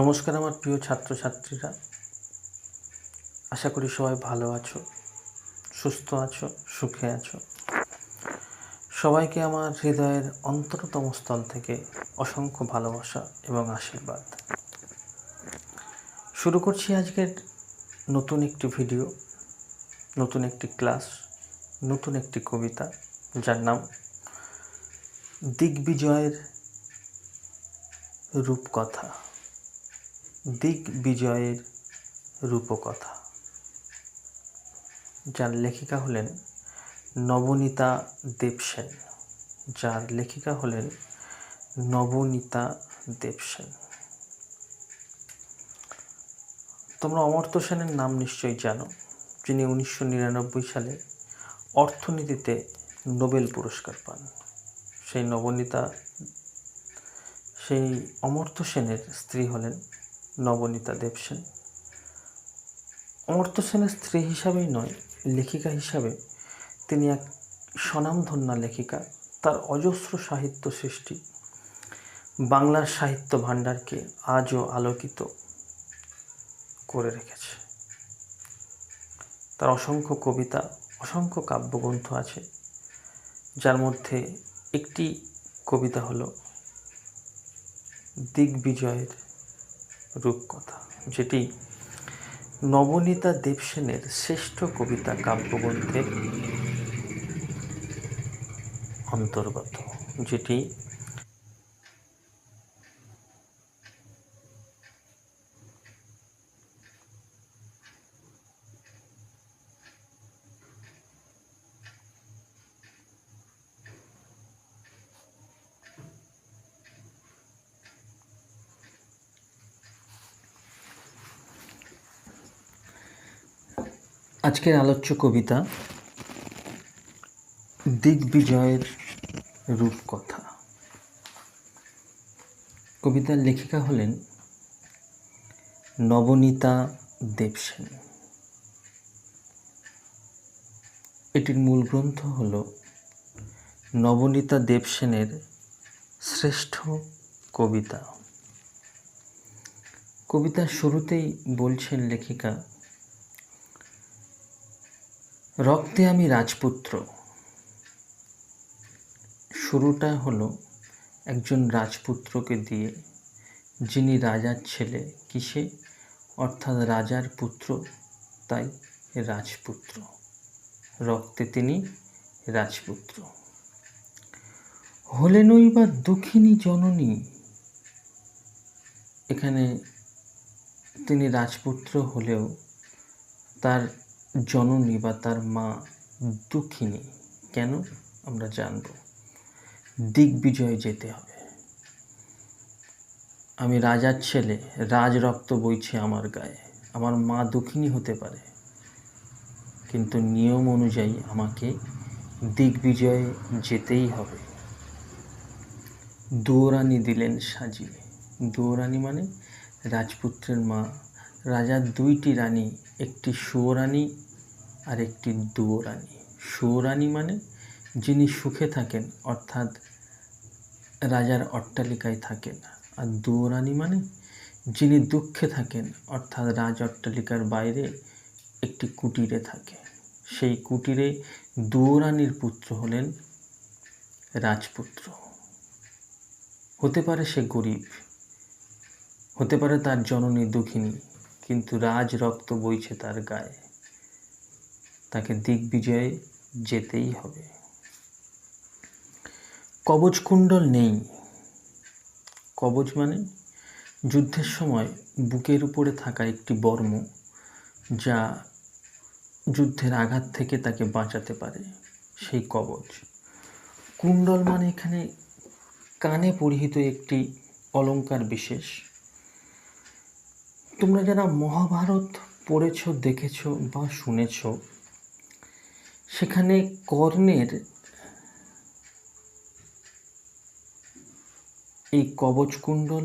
নমস্কার আমার প্রিয় ছাত্রছাত্রীরা। আশা করি সবাই ভালো আছো, সুস্থ আছো, সুখে আছো। সবাইকে আমার হৃদয়ের অন্তরতম স্থল থেকে অসংখ্য ভালোবাসা এবং আশীর্বাদ। শুরু করছি আজকের নতুন একটি ভিডিও, নতুন একটি ক্লাস, নতুন একটি কবিতা, যার নাম দিগ্বিজয়ের রূপকথা। দিগ্বিজয়ের রূপকথা, যার লেখিকা হলেন নবনীতা দেবসেন। যার লেখিকা হলেন নবনীতা দেবসেন। তোমরা অমর্ত্য সেনের নাম নিশ্চয়ই জানো, যিনি উনিশশো নিরানব্বই সালে অর্থনীতিতে নোবেল পুরস্কার পান। সেই নবনীতা, সেই অমর্ত্য সেনের স্ত্রী হলেন নবনীতা দেবসেন। অমর্ত্য সেনের স্ত্রী হিসাবেই নয়, লেখিকা হিসাবে তিনি এক স্বনামধন্যা লেখিকা, তার অজস্র সাহিত্য সৃষ্টি। বাংলার সাহিত্য ভাণ্ডারকে আজও আলোকিত করে রেখেছে। তার অসংখ্য কবিতা, অসংখ্য কাব্যগ্রন্থ আছে, যার মধ্যে একটি কবিতা হল দিগ্বিজয়ের রূপকথা যেটি নবনীতা দেবসেনের শ্রেষ্ঠ কবিতা কাব্যগ্রন্থের অন্তর্গত যেটি আজকের আলোচ্য কবিতা দিগ্বিজয়ের রূপকথা। কবিতার লেখিকা হলেন নবনীতা দেবসেন এটির মূল গ্রন্থ হল নবনীতা দেবসেনের শ্রেষ্ঠ কবিতা। কবিতার শুরুতেই বলছেন লেখিকা রক্তে আমি রাজপুত্র। শুরুটা হলো একজন রাজপুত্রকে দিয়ে, যিনি রাজার ছেলে কিসে? অর্থাৎ রাজার পুত্র, তাই রাজপুত্র। রক্তে তিনি রাজপুত্র। হলেনই বা দুঃখিনী জননী। এখানে তিনি রাজপুত্র হলেও তার জননী বা তার মা দুঃখিনী, কেন আমরা জানব? দিগ্বিজয়ে যেতে হবে। আমি রাজার ছেলে রাজ রক্ত বইছে আমার গায়ে। আমার মা দুঃখিনী হতে পারে। কিন্তু নিয়ম অনুযায়ী আমাকে দিগ্বিজয়ে যেতেই হবে। দুয়োরানি দিলেন সাজিয়ে। দুয়োরানি মানে রাজপুত্রের মা। রাজার দুইটি রানী একটি সুয়োরানী আর একটি দুয়োরানী। সুয়োরানী মানে যিনি সুখে থাকেন, অর্থাৎ রাজার অট্টালিকায় থাকেন। আর দুয়োরানী মানে যিনি দুঃখে থাকেন, অর্থাৎ রাজ অট্টালিকার বাইরে একটি কুটিরে থাকে। সেই কুটিরে দুয়োরানীর পুত্র হলেন রাজপুত্র। হতে পারে সে গরিব, হতে পারে তার জননী দুঃখিনী কিন্তু রাজ রক্ত বইছে তার গায়ে। তাকে দিগ্বিজয়ে যেতেই হবে। কবচ কুণ্ডল নেই। কবচ মানে যুদ্ধের সময় বুকের উপরে থাকা একটি বর্ম যা যুদ্ধের আঘাত থেকে তাকে বাঁচাতে পারে, সেই কবচ। কুণ্ডল মানে এখানে কানে পরিহিত একটি অলঙ্কার বিশেষ। তোমরা যারা মহাভারত পড়েছ, দেখেছ বা শুনেছ, সেখানে কর্ণের এই কবচকুণ্ডল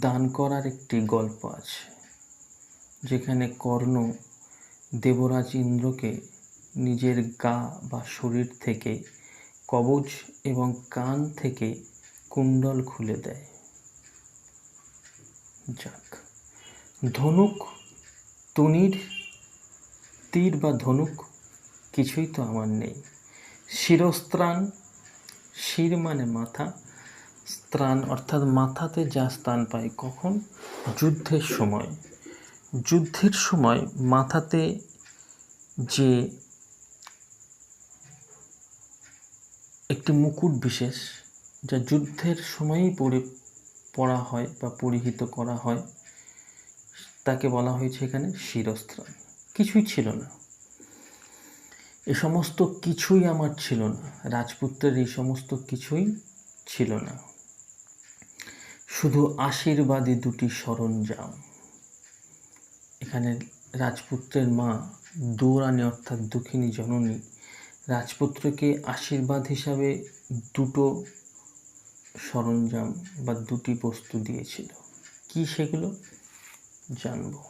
দান করার একটি গল্প আছে, যেখানে কর্ণ দেবরাজ ইন্দ্রকে নিজের গা বা শরীর থেকে কবচ এবং কান থেকে কুণ্ডল খুলে দেয়। যাক, ধনুক, তুনির, তীর বা ধনুক, কিছুই তো আমার নেই। শিরস্ত্রাণ, শির মানে মাথা। স্ত্রাণ অর্থাৎ মাথাতে যা স্থান পাই কখন? যুদ্ধের সময়। যুদ্ধের সময় মাথাতে যে একটি মুকুট বিশেষ, যা যুদ্ধের সময়ই পরে পরা হয় বা পরিহিত করা হয়, তাকে বলা হয়েছে এখানে শিরস্ত্রাণ। কিছুই ছিল না। এ সমস্ত কিছুই আমার ছিল না। রাজপুত্রের এই সমস্ত কিছুই ছিল না। শুধু আশীর্বাদী দুটি সরঞ্জাম। এখানে রাজপুত্রের মা দৌরানী অর্থাৎ দুঃখিনী জননী রাজপুত্রকে আশীর্বাদ হিসাবে দুটো সরঞ্জাম বা দুটি বস্তু দিয়েছিল। কি সেগুলো? জানব।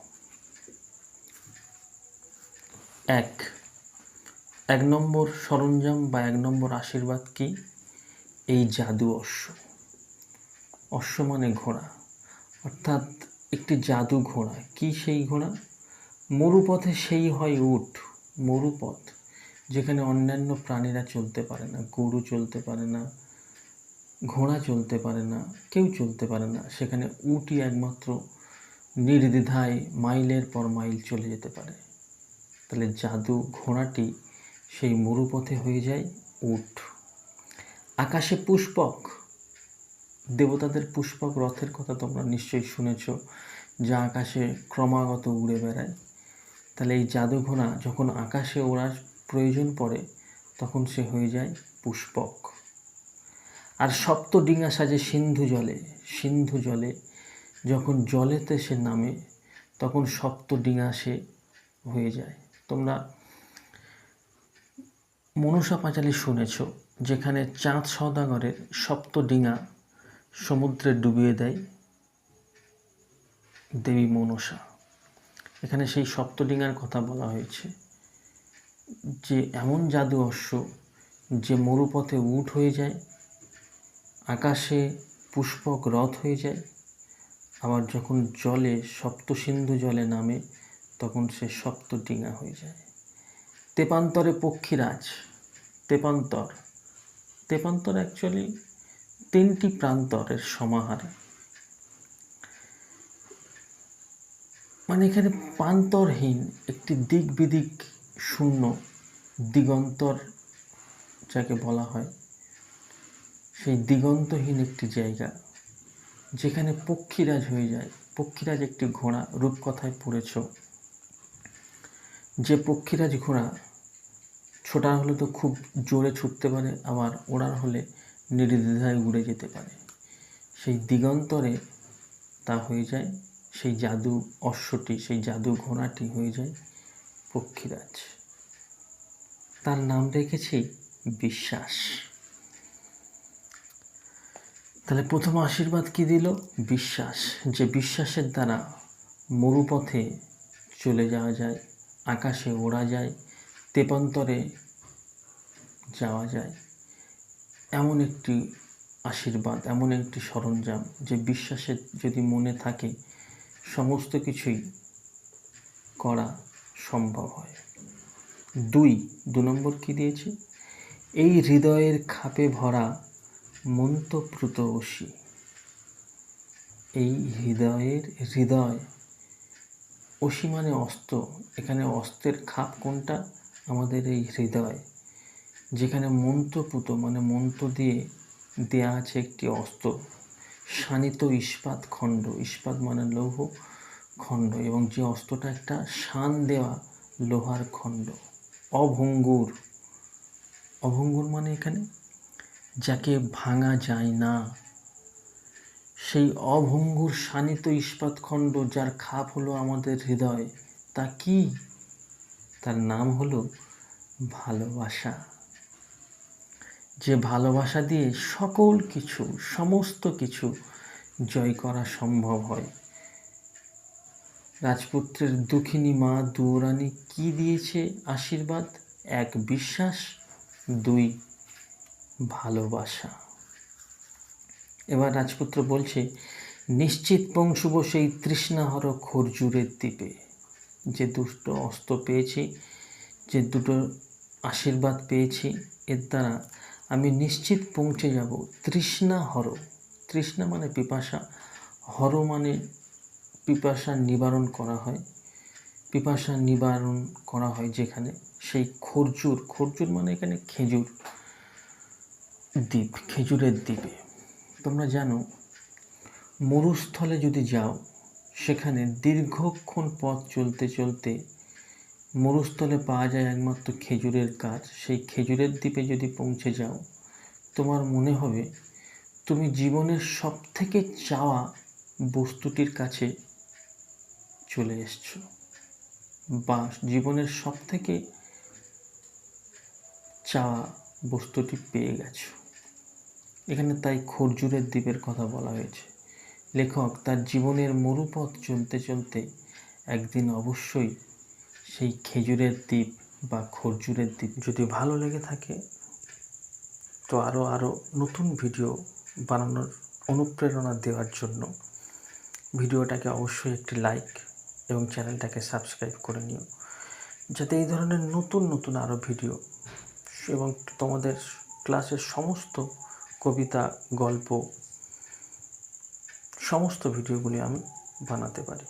এক এক নম্বর সরঞ্জাম বা এক নম্বর আশীর্বাদ কি? এই জাদু অশ্ব। অশ্ব মানে ঘোড়া। অর্থাৎ একটি জাদু ঘোড়া। কি সেই ঘোড়া? মরুপথে সেই হয় উঠ মরুপথ, যেখানে অন্যান্য প্রাণীরা চলতে পারে না, গরু চলতে পারে না ঘোড়া চলতে পারে না, কেউ চলতে পারে না। সেখানে উটই একমাত্র নির্দ্বিধায় মাইলের পর মাইল চলে যেতে পারে। তাহলে জাদু ঘোড়াটি সেই মরুপথে হয়ে যায় উট আকাশে পুষ্পক। দেবতাদের পুষ্পক রথের কথা তোমরা নিশ্চয়ই শুনেছ, যা আকাশে ক্রমাগত উড়ে বেড়ায়। তাহলে এই জাদু ঘোড়া যখন আকাশে ওড়ার প্রয়োজন পড়ে, তখন সে হয়ে যায় পুষ্পক। আর সপ্ত ডিঙা সাজে সিন্ধু জলে সিন্ধু জলে। যখন জলেতে সে নামে, তখন সপ্ত ডিঙা সে হয়ে যায়। তোমরা মনসা পাঁচালি শুনেছ, যেখানে চাঁদ সদাগরের সপ্ত ডিঙা সমুদ্রে ডুবিয়ে দেয় দেবী মনসা। এখানে সেই সপ্তডিঙার কথা বলা হয়েছে যে, এমন জাদু অশ্ব যে মরুপথে উঠ হয়ে যায় আকাশে পুষ্পক রথ হয়ে যায়। আবার যখন জলে, সপ্তসিন্ধু জলে নামে, তখন সে সপ্ত ডিঙা হয়ে যায়। তেপান্তরে পক্ষীরাজ, তেপান্তর। তেপান্তর অ্যাকচুয়ালি তিনটি প্রান্তরের সমাহার। মানে এখানে প্রান্তরহীন, একটি দিক বিদিক শূন্য, দিগন্তর, যাকে বলা হয় সেই দিগন্তহীন একটি জায়গা, যেখানে পক্ষীরাজ হয়ে যায়। পক্ষীরাজ একটি ঘোড়া, রূপকথায় পড়েছ। যে পক্ষীরাজ ঘোড়া ছোটার হলে তো খুব জোরে ছুটতে পারে, আবার ওড়ার হলে নির্দ্বিধায় উড়ে যেতে পারে। সেই দিগন্তরে তা হয়ে যায়, সেই জাদু অশ্বটি, সেই জাদু ঘোড়াটি হয়ে যায় পক্ষীরাজ। তার নাম রেখেছি বিশ্বাস। তাহলে প্রথম আশীর্বাদ কি দিল? বিশ্বাস। যে বিশ্বাসের দ্বারা মরুপথে চলে যাওয়া যায়, আকাশে ওড়া যায়, তেপান্তরে যাওয়া যায়, এমন একটি আশীর্বাদ, এমন একটি সরঞ্জাম যে বিশ্বাসের যদি মনে থাকে, সমস্ত কিছুই করা সম্ভব হয়। দুই, দু নম্বর কী দিয়েছে? এই হৃদয়ের খাপে ভরা মন্তপ্রুত অসি এই হৃদয়ের, হৃদয় অসি মানে অস্ত্র এখানে অস্ত্রের খাপ কোনটা? আমাদের এই হৃদয়, যেখানে মন্ত্রপুত মানে মন্ত্র দিয়ে দেয়া আছে একটি অস্ত্র শানিত ইস্পাত খণ্ড, ইস্পাত মানে লৌহ খণ্ড, এবং যে অস্ত্রটা একটা শান দেওয়া লোহার খণ্ড। অভঙ্গুর অভঙ্গুর মানে এখানে যাকে ভাঙা যায় না। সেই অভঙ্গুর শানিত ইস্পাত খণ্ড যার খাপ হলো আমাদের হৃদয়, তা কি? তার নাম হলো ভালোবাসা। যে ভালোবাসা দিয়ে সকল কিছু, সমস্ত কিছু জয় করা সম্ভব হয়। রাজপুত্রের দুঃখিনী মা দুরানি কি দিয়েছে আশীর্বাদ? এক বিশ্বাস, দুই ভালোবাসা। এবার রাজপুত্র বলছে, নিশ্চিত পংশুব সেই তৃষ্ণাহর খরজুরের দ্বীপে। যে দুষ্ট অস্ত্র পেয়েছি, যে দুটো আশীর্বাদ পেয়েছি, এর দ্বারা আমি নিশ্চিত পৌঁছে যাব। তৃষ্ণা হর তৃষ্ণা মানে পিপাসা। হর মানে পিপাসা নিবারণ করা হয়। পিপাসা নিবারণ করা হয় যেখানে, সেই খরজুর। খরজুর মানে এখানে খেজুর। দ্বীপ, খেজুরের দ্বীপে। তোমরা জানো, মরুস্থলে যদি যাও, সেখানে দীর্ঘক্ষণ পথ চলতে চলতে মরুস্থলে পাওয়া যায় একমাত্র খেজুরের গাছ। সেই খেজুরের দ্বীপে যদি পৌঁছে যাও, তোমার মনে হবে তুমি জীবনের সব থেকে চাওয়া বস্তুটির কাছে চলে এসছো বা জীবনের সব থেকে চাওয়া বস্তুটি পেয়ে গেছো। এখানে তাই খরজুরের দ্বীপের কথা বলা হয়েছে। লেখক, তার জীবনের মরুপথ চলতে চলতে একদিন অবশ্যই সেই খেজুরের দ্বীপ বা খরজুরের দ্বীপ যদি ভালো লেগে থাকে, তো আরও আরও নতুন ভিডিও বানানোর অনুপ্রেরণা দেওয়ার জন্য ভিডিওটাকে অবশ্যই একটি লাইক এবং চ্যানেলটাকে সাবস্ক্রাইব করে নিও। যাতে এই ধরনের নতুন নতুন আরও ভিডিও এবং তোমাদের ক্লাসের সমস্ত কবিতা, গল্প, সমস্ত ভিডিওগুলি আমি বানাতে পারি।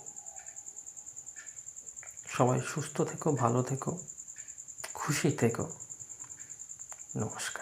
সবাই সুস্থ থেকো, ভালো থেকো, খুশি থেকো। নমস্কার।